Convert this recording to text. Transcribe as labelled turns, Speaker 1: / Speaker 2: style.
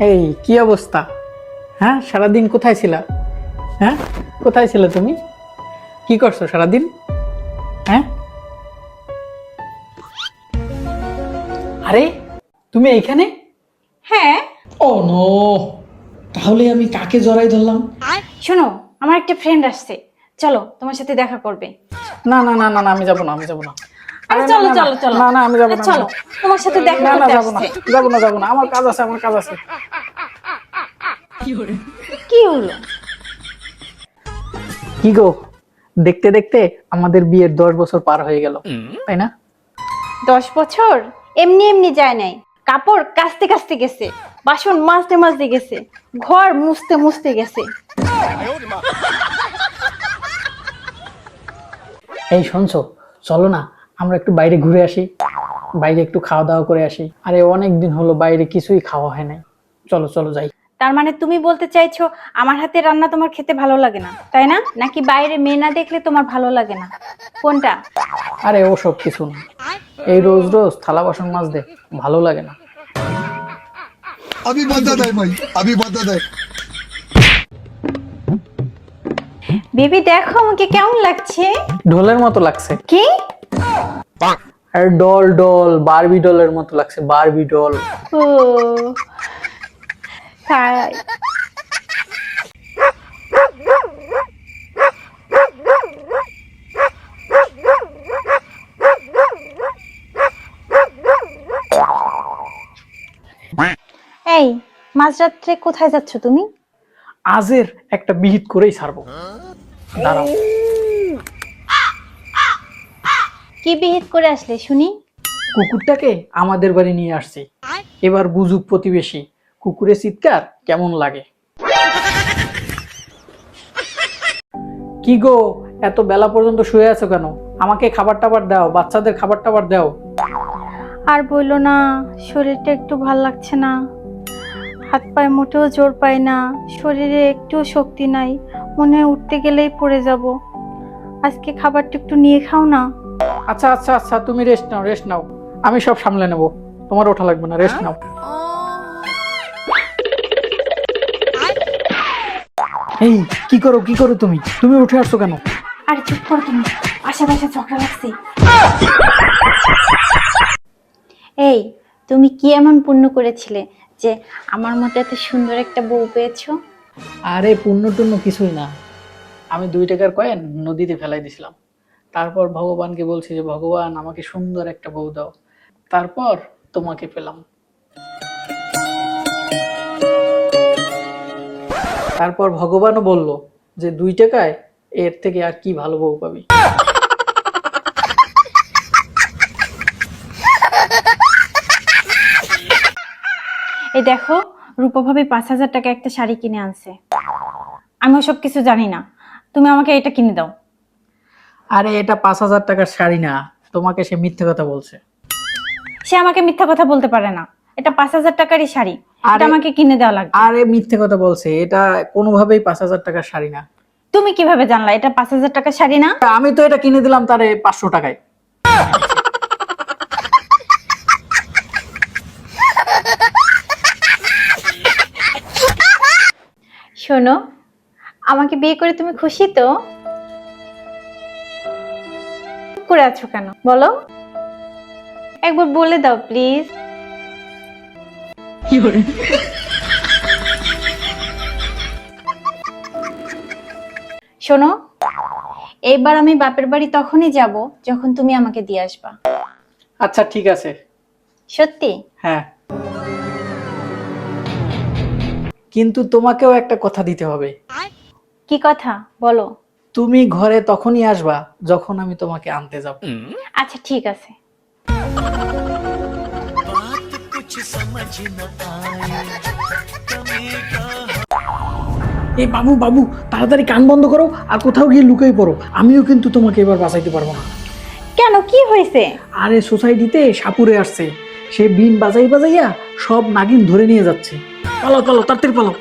Speaker 1: এই কি অবস্থা? হ্যাঁ সারাদিন কোথায় ছিলা? হ্যাঁ কোথায় ছিলে তুমি? কি করছ সারাদিন? হ্যাঁ? আরে তুমি এইখানে?
Speaker 2: হ্যাঁ।
Speaker 1: ও নো তাহলে আমি কাকে জড়াই ধরলাম?
Speaker 2: শোনো আমার একটা ফ্রেন্ড আসছে। চলো তোমার সাথে দেখা করবে।
Speaker 1: না না না না না আমি যাব না আমি যাব না।
Speaker 2: আরে
Speaker 1: আরে
Speaker 2: চলো
Speaker 1: না, না,
Speaker 2: চলো। চলো
Speaker 1: না না আমি যাব না
Speaker 2: চলো তোমার সাথে দেখা
Speaker 1: না না
Speaker 2: করতে
Speaker 1: যাব না
Speaker 2: আসছে।
Speaker 1: না যাব না আমার কাজ আছে আমার কাজ আছে।
Speaker 2: কি হলো?
Speaker 1: কি গো? দেখতে দেখতে আমাদের বিয়ের দশ বছর পার হয়ে গেল তাই না?
Speaker 2: দশ বছর? এমনি এমনি যায় নাই। কাপড় কাচতে কাচতে গেছে বাসন মাজতে মাজতে গেছে ঘর মুছতে মুছতে গেছে।
Speaker 1: এই শুনছো চলো না আমরা একটু বাইরে ঘুরে আসি বাইরে একটু খাওয়া দাওয়া করে আসি। আরে অনেক দিন হলো বাইরে কিছুই খাওয়া হয় নাই। চলো চলো যাই।
Speaker 2: তার মানে তুমি বলতে চাইছো আমার হাতে রান্না তোমার খেতে ভালো লাগে না তাই না? নাকি বাইরে মেয়ে না দেখলে তোমার ভালো লাগে না? কোনটা?
Speaker 1: আরে ও সব কিছু না। এই রোজ রোজ থালা বাসন মাছ দেখ ভালো লাগে না।
Speaker 3: আমি দেয় ভাই আমি দেয়।
Speaker 2: বেবি দেখো আমাকে কেমন লাগছে।
Speaker 1: ঢোলের মতো লাগছে।
Speaker 2: কি?
Speaker 1: আর ডল ডল বারবি ডলের মতো লাগছে বারবি ডল।
Speaker 2: ও তাই। এই মাঝরাত্রে কোথায় যাচ্ছ তুমি?
Speaker 1: আজের একটা বিহিত করেই ছাড়বো। দাঁড়াও।
Speaker 2: কি বিহিত করে আসলে শুনি?
Speaker 1: কুকুরটাকে আমাদের বাড়ি নিয়ে আসছি। এবার বুঝুক প্রতিবেশী কুকুরের চিৎকার কেমন লাগে? কি গো এত বেলা পর্যন্ত শুয়ে আছো কেন? আমাকে খাবার টাবার দাও বাচ্চাদের খাবার টাবার দাও।
Speaker 2: আর বলল না শরীরটা একটু ভালো লাগছে না। হাত পায়ে মোটেও জোর পাই না শরীরে একটুও শক্তি নাই মনে হয় উঠতে গেলেই পড়ে যাব। আজকে খাবারটা একটু নিয়ে খাও না।
Speaker 1: আচ্ছা আচ্ছা আচ্ছা তুমি রেস্ট নাও রেস্ট নাও। আমি সব সামলে নেব। তোমার ওঠা লাগবে না রেস্ট নাও। এই কি করো কি করো তুমি? তুমি উঠে আসছো কেন?
Speaker 2: আর চুপ করো তুমি। আশেপাশে ঝগড়া লাগছে। এই তুমি কি এমন পুণ্য করেছিলে যে আমার মতো এত সুন্দর একটা বউ পেয়েছ?
Speaker 1: আরে পুণ্য টুণ্য কিছুই না। আমি দুই টাকার কয়েন নদীতে ফেলাই দিছিলাম। তারপর ভগবানকে বলছি যে, ভগবান, আমাকে সুন্দর একটা বউ দাও। তারপর তোমাকে পেলাম। তারপর ভগবানও বলল যে, দুই টাকায় এর থেকে আর কি ভালো বউ পাবি?
Speaker 2: এই দেখো, রূপা ভাবি পাঁচ হাজার টাকা একটা শাড়ি কিনে আনছে। আমি ওসব কিছু জানি না। তুমি আমাকে এটা কিনে দাও।
Speaker 1: আরে এটা পাঁচ হাজার টাকার শাড়ি না। তোমাকে সে মিথ্যে কথা বলছে।
Speaker 2: সে আমাকে মিথ্যা কথা বলতে পারে না। এটা পাঁচ হাজার টাকারই শাড়ি। এটা আমাকে কিনে দেওয়া লাগবে।
Speaker 1: আরে মিথ্যে কথা বলছে। এটা কোনোভাবেই পাঁচ হাজার টাকার শাড়ি না।
Speaker 2: তুমি কীভাবে জানলা? এটা পাঁচ হাজার টাকার শাড়ি না?
Speaker 1: আমি তো এটা কিনে দিলাম তারে পাঁচশো টাকায়।
Speaker 2: শোনো আমাকে বিয়ে করে তুমি খুশি তো? করে আছো কেন? বলো। একবার বলে দাও প্লিজ শোনো এইবার আমি বাপের বাড়ি তখনই যাব যখন তুমি আমাকে দিয়ে আসবা।
Speaker 1: আচ্ছা ঠিক আছে।
Speaker 2: সত্যি?
Speaker 1: হ্যাঁ। কিন্তু তোমাকেও একটা কথা দিতে হবে।
Speaker 2: কি কথা? বলো।
Speaker 1: তুমি ঘরে তখনই আসবা যখন আমি তোমাকে আনতে যাব।
Speaker 2: আচ্ছা ঠিক আছে।
Speaker 1: এই বাবু বাবু তাড়াতাড়ি কান বন্ধ করো আর কোথাও গিয়ে লুকাই পড়ো। আমিও কিন্তু তোমাকে এবার বাঁচাইতে পারব না।
Speaker 2: কেন কি হয়েছে?
Speaker 1: আরে সোসাইটিতে সাপুরে আসছে। সে বিন বাজাই বাজাইয়া সব নাগিন ধরে নিয়ে যাচ্ছে। পালো পালো তাড়াতাড়ি পালো